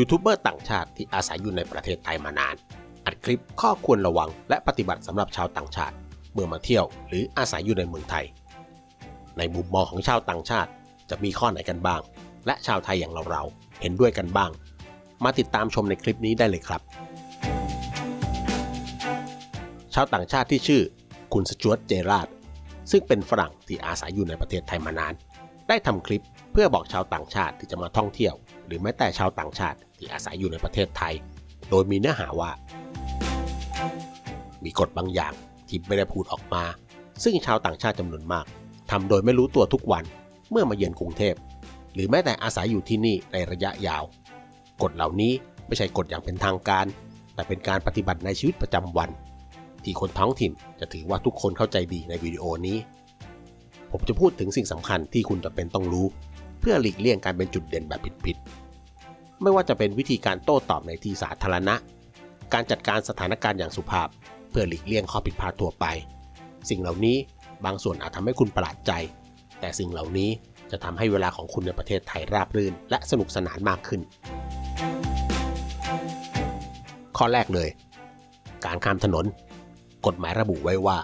ยูทูบเบอร์ต่างชาติที่อาศัยอยู่ในประเทศไทยมานาน อัดคลิปข้อควรระวังและปฏิบัติสำหรับชาวต่างชาติ เมื่อมาเที่ยวหรืออาศัยอยู่ในเมืองไทย ในมุมมองของชาวต่างชาติ จะมีข้อไหนกันบ้าง และชาวไทยอย่างเราๆเห็นด้วยกันบ้าง มาติดตามชมในคลิปนี้ได้เลยครับ ชาวต่างชาติที่ชื่อ คุณสจวตเจราดซึ่งเป็นฝรั่งที่อาศัยอยู่ในประเทศไทยมานาน ได้ทำคลิปเพื่อบอกชาวต่างชาติที่จะมาท่องเที่ยว หรือแม้แต่ชาวต่างชาติที่อาศัยอยู่ในประเทศไทย โดยมีเนื้อหาว่า มีกฎบางอย่างที่ไม่ได้พูดออกมา ซึ่งชาวต่างชาติจำนวนมากทำโดยไม่รู้ตัวทุกวันเมื่อมาเยือนกรุงเทพ หรือแม้แต่อาศัยอยู่ที่นี่ในระยะยาว กฎเหล่านี้ไม่ใช่กฎอย่างเป็นทางการ แต่เป็นการปฏิบัติในชีวิตประจำวัน ที่คนท้องถิ่นจะถือว่าทุกคนเข้าใจดีในวิดีโอนี้ ผมจะพูดถึงสิ่งสำคัญที่คุณจะเป็นต้องรู้ เพื่อหลีกเลี่ยงการเป็นจุดเด่นแบบผิดๆ ไม่ว่าจะเป็นวิธีการโต้ตอบในที่สาธารณะ การจัดการสถานการณ์อย่างสุภาพ เพื่อหลีกเลี่ยงข้อผิดพลาดทั่วไป สิ่งเหล่านี้บางส่วนอาจทำให้คุณประหลาดใจ แต่สิ่งเหล่านี้จะทำให้เวลาของคุณในประเทศไทยราบรื่น และสนุกสนานมากขึ้น ข้อแรกเลย การข้ามถนน กฎหมายระบุไว้ว่า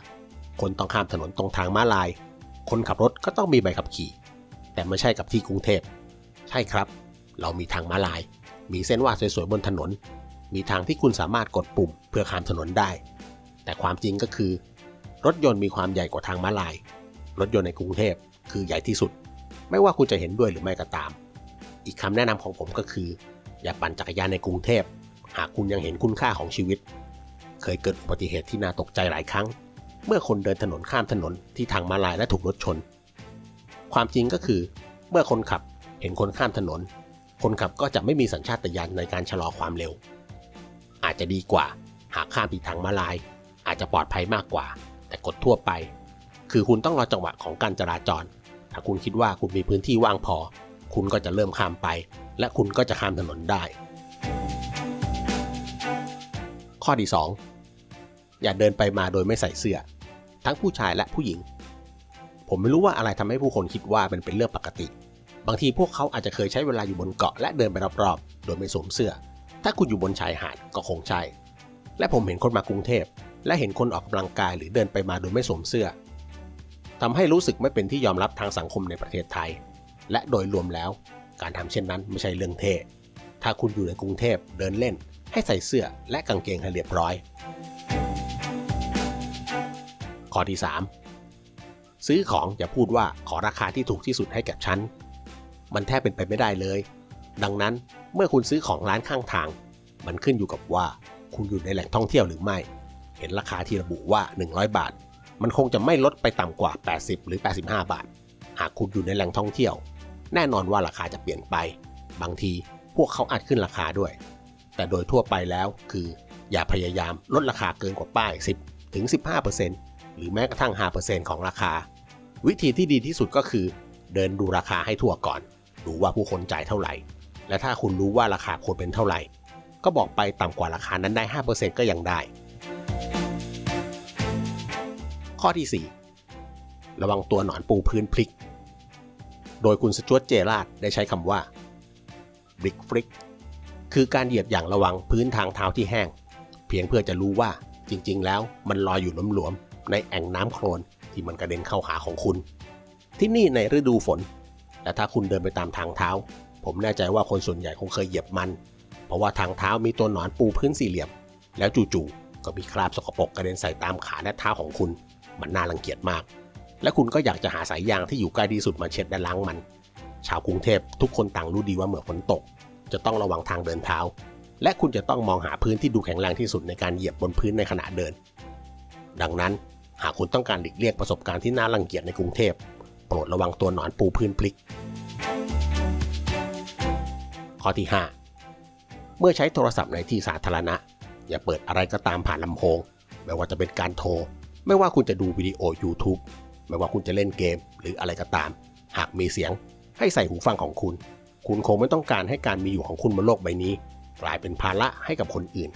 คนต้องข้ามถนนตรงทางม้าลาย คนขับรถก็ต้องมีใบขับขี่ แต่ไม่ใช่กับที่กรุงเทพ ใช่ครับ เรามีทางม้าลาย มีเส้นวาดสวยๆบนถนน มีทางที่คุณสามารถกดปุ่มเพื่อข้ามถนนได้ แต่ความจริงก็คือ รถยนต์มีความใหญ่กว่าทางม้าลาย รถยนต์ในกรุงเทพคือใหญ่ที่สุด ไม่ว่าคุณจะเห็นด้วยหรือไม่ก็ตาม อีกคำแนะนำของผมก็คือ อย่าปั่นจักรยานในกรุงเทพ หากคุณยังเห็นคุณค่าของชีวิต เคยเกิดอุบัติเหตุที่น่าตกใจหลายครั้ง เมื่อคนเดินถนนข้ามถนนที่ทางม้าลายและถูกรถชน ความจริงก็คือ เมื่อคนขับเห็นคนข้ามถนน คนขับก็จะไม่มีสัญชาตญาณในการชะลอความเร็ว อาจจะดีกว่า หากข้ามที่ทางมาลาย อาจจะปลอดภัยมากกว่า แต่กฎทั่วไป คือคุณต้องรอจังหวะของการจราจร ถ้าคุณคิดว่าคุณมีพื้นที่ว่างพอ คุณก็จะเริ่มข้ามไป และคุณก็จะข้ามถนนได้ ข้อที่2อย่าเดินไปมาโดยไม่ใส่เสื้อ ทั้งผู้ชายและผู้หญิง ผมไม่รู้ว่าอะไรทำให้ผู้คนคิดว่าเป็นเป็นเรื่องปกติ บางทีพวกเขาอาจจะเคยใช้เวลาอยู่บนเกาะและเดินไปรอบๆ โดยไม่สวมเสื้อ ถ้าคุณอยู่บนชายหาดก็คงใช่ และผมเห็นคนมากรุงเทพ และเห็นคนออกกำลังกายหรือเดินไปมาโดยไม่สวมเสื้อทำให้รู้สึกไม่เป็นที่ยอมรับทางสังคมในประเทศไทย และโดยรวมแล้ว การทำเช่นนั้นไม่ใช่เรื่องเท่ถ้าคุณอยู่ในกรุงเทพเดินเล่น ให้ใส่เสื้อและกางเกงให้เรียบร้อย ข้อที่ 3 ซื้อของอย่าพูดว่าขอราคาที่ถูกที่สุดให้กับฉัน มันแทบเป็นไปไม่ได้เลย ดังนั้นเมื่อคุณซื้อของร้านข้างทาง มันขึ้นอยู่กับว่าคุณอยู่ในแหล่งท่องเที่ยวหรือไม่ เห็นราคาที่ระบุว่า 100 บาท มันคงจะไม่ลดไปต่ำกว่า 80 หรือ 85 บาท หากคุณอยู่ในแหล่งท่องเที่ยว แน่นอนว่าราคาจะเปลี่ยนไป บางทีพวกเขาอาจขึ้นราคาด้วย แต่โดยทั่วไปแล้วคือ อย่าพยายามลดราคาเกินกว่าป้าย 10 ถึง 15%หรือแม้กระทั่ง 5%ของราคา วิธีที่ดีที่สุดก็คือ เดินดูราคาให้ทั่วก่อน ดูว่าผู้คนจ่ายเท่าไหร่ และถ้าคุณรู้ว่าราคาควรเป็นเท่าไหร่ ก็บอกไปต่ำกว่าราคานั้นได้ 5%ก็ยังได้ ข้อที่ 4 ระวังตัวหนอนปูพื้นพลิก โดยคุณสจวตเจราดได้ใช้คำว่าบริกฟริกคือการเหยียบอย่างระวังพื้นทางเท้าที่แห้ง เพียงเพื่อจะรู้ว่าจริงๆ แล้วมันลอยอยู่หลวมๆในแอ่งน้ำโคลน ที่มันกระเด็นเข้าหาของคุณ ที่นี่ในฤดูฝน และถ้าคุณเดินไปตามทางเท้า ผมแน่ใจว่าคนส่วนใหญ่คงเคยเหยียบมัน เพราะว่าทางเท้ามีตัวหนอนปูพื้นสี่เหลี่ยม แล้วจู่ๆก็มีคราบสกปรกกระเด็นใส่ตามขาและเท้าของคุณ มันน่ารังเกียจมาก และคุณก็อยากจะหาสายยางที่อยู่ใกล้ที่สุดมาเช็ดและล้างมัน ชาวกรุงเทพทุกคนต่างรู้ดีว่าเมื่อฝนตก จะต้องระวังทางเดินเท้า และคุณจะต้องมองหาพื้นที่ดูแข็งแรงที่สุดในการเหยียบบนพื้นในขณะเดินดังนั้น หากคุณต้องการหลีกเลี่ยงประสบการณ์ที่น่ารังเกียจในกรุงเทพ โปรดระวังตัวหนอนปูพื้นพลิก ข้อที่ 5 เมื่อใช้โทรศัพท์ในที่สาธารณะ อย่าเปิดอะไรก็ตามผ่านลำโพง ไม่ว่าจะเป็นการโทร ไม่ว่าคุณจะดูวิดีโอ YouTube ไม่ว่าคุณจะเล่นเกมหรืออะไรก็ตาม หากมีเสียงให้ใส่หูฟังของคุณ คุณคงไม่ต้องการให้การมีอยู่ของคุณบนโลกใบนี้ กลายเป็นภาระให้กับคนอื่น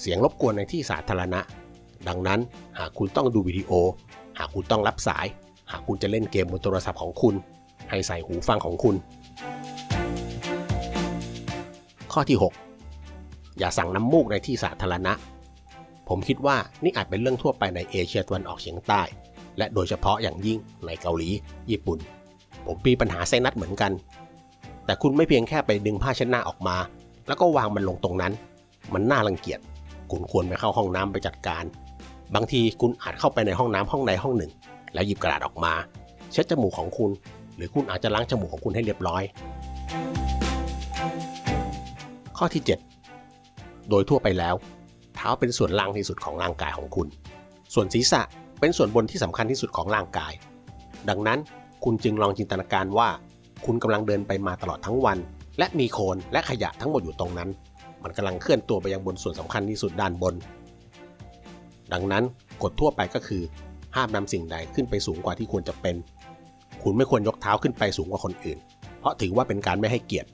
เสียงรบกวนในที่สาธารณะ ดังนั้นหากคุณต้องดูวิดีโอ หากคุณต้องรับสาย หากคุณจะเล่นเกมบนโทรศัพท์ของคุณ ให้ใส่หูฟังของคุณ ข้อที่ 6 อย่าสั่งน้ำมูกในที่สาธารณะ ผมคิดว่านี่อาจเป็นเรื่องทั่วไปในเอเชียตะวันออกเฉียงใต้ และโดยเฉพาะอย่างยิ่งในเกาหลี ญี่ปุ่น ผมมีปัญหาไซนัสเหมือนกัน แต่คุณไม่เพียงแค่ไปดึงผ้าเช็ดหน้าออกมา แล้วก็วางมันลงตรงนั้น มันน่ารังเกียจคุณควรไปเข้าห้องน้ำไปจัดการ บางทีคุณอาจเข้าไปในห้องน้ำห้องใดห้องหนึ่ง แล้วหยิบกระดาษออกมา เช็ดจมูกของคุณ หรือคุณอาจจะล้างจมูกของคุณให้เรียบร้อย ข้อที่ 7 โดยทั่วไปแล้ว เท้าเป็นส่วนล่างที่สุดของร่างกายของคุณ ส่วนศีรษะเป็นส่วนบนที่สำคัญที่สุดของร่างกาย ดังนั้นคุณจึงลองจินตนาการว่า คุณกำลังเดินไปมาตลอดทั้งวัน และมีโคลนและขยะทั้งหมดอยู่ตรงนั้น มันกำลังเคลื่อนตัวไปยังบนส่วนสำคัญที่สุดด้านบน ดังนั้นกฎทั่วไปก็คือ ห้ามนำสิ่งใดขึ้นไปสูงกว่าที่ควรจะเป็น คุณไม่ควรยกเท้าขึ้นไปสูงกว่าคนอื่น เพราะถือว่าเป็นการไม่ให้เกียรติ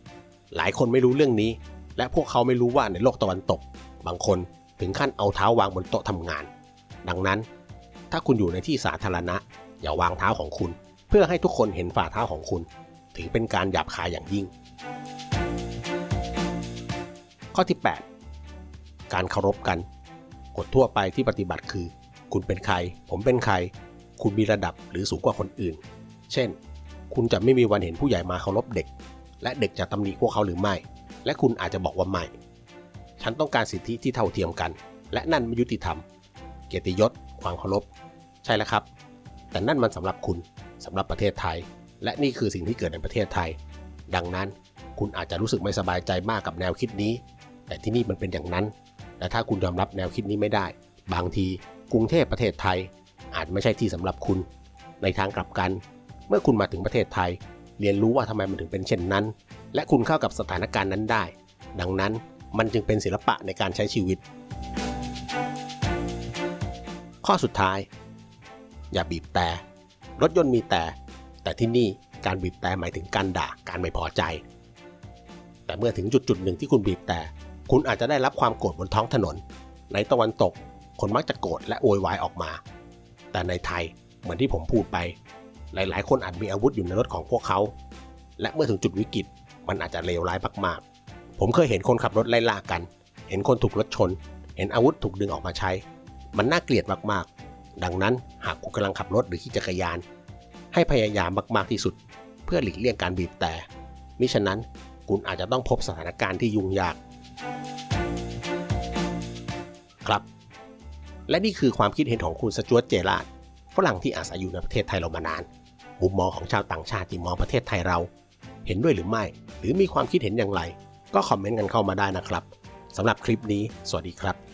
หลายคนไม่รู้เรื่องนี้ และพวกเขาไม่รู้ว่าในโลกตะวันตก บางคนถึงขั้นเอาเท้าวางบนโต๊ะทำงาน ดังนั้น ถ้าคุณอยู่ในที่สาธารณะ อย่าวางเท้าของคุณ เพื่อให้ทุกคนเห็นฝ่าเท้าของคุณ ถือเป็นการหยาบคายอย่างยิ่ง ข้อที่ 8 การเคารพกัน กฎทั่วไปที่ปฏิบัติคือ คุณเป็นใคร ผมเป็นใคร คุณมีระดับหรือสูงกว่าคนอื่น เช่น คุณจะไม่มีวันเห็นผู้ใหญ่มาเคารพเด็ก และเด็กจะตำหนิพวกเขาหรือไม่ และคุณอาจจะบอกว่าไม่ ฉันต้องการสิทธิที่เท่าเทียมกัน และนั่นไม่ยุติธรรม เกียรติยศ ความเคารพ ใช่แล้วครับ แต่นั่นมันสำหรับคุณสำหรับประเทศไทย และนี่คือสิ่งที่เกิดในประเทศไทย ดังนั้นคุณอาจจะรู้สึกไม่สบายใจมากกับแนวคิดนี้ แต่ที่นี่มันเป็นอย่างนั้น และถ้าคุณยอมรับแนวคิดนี้ไม่ได้ บางทีกรุงเทพประเทศไทย อาจไม่ใช่ที่สำหรับคุณ ในทางกลับกัน เมื่อคุณมาถึงประเทศไทย เรียนรู้ว่าทำไมมันถึงเป็นเช่นนั้น และคุณเข้ากับสถานการณ์นั้นได้ ดังนั้นมันจึงเป็นศิลปะในการใช้ชีวิต ข้อสุดท้าย อย่าบีบแต่รถยนต์มีแต่ แต่ที่นี่การบีบแต่หมายถึงการด่าการไม่พอใจ แต่เมื่อถึงจุดจุดหนึ่งที่คุณบีบแต่ คุณอาจจะได้รับความโกรธบนท้องถนน ในตะวันตก คนมักจะโกรธและโวยวายออกมา แต่ในไทยเหมือนที่ผมพูดไป หลาย ๆ คนอาจมีอาวุธอยู่ในรถของพวกเขา และเมื่อถึงจุดวิกฤตมันอาจจะเลวร้ายมากๆ ผมเคยเห็นคนขับรถไล่ล่ากัน เห็นคนถูกรถชน เห็นอาวุธถูกดึงออกมาใช้ มันน่าเกลียดมากๆ ดังนั้นหากคุณกำลังขับรถหรือขี่จักรยาน ให้พยายามมากๆที่สุด เพื่อหลีกเลี่ยงการบีบแต่ มิฉะนั้นคุณอาจจะต้องพบสถานการณ์ที่ยุ่งยาก และนี่คือความคิดเห็นของคุณสจวตเจราดฝรั่งที่อาศัยอยู่ในประเทศไทยเรามานาน มุมมองของชาวต่างชาติที่มองประเทศไทยเรา เห็นด้วยหรือไม่ หรือมีความคิดเห็นอย่างไร ก็คอมเมนต์กันเข้ามาได้นะครับสำหรับคลิปนี้ สวัสดีครับ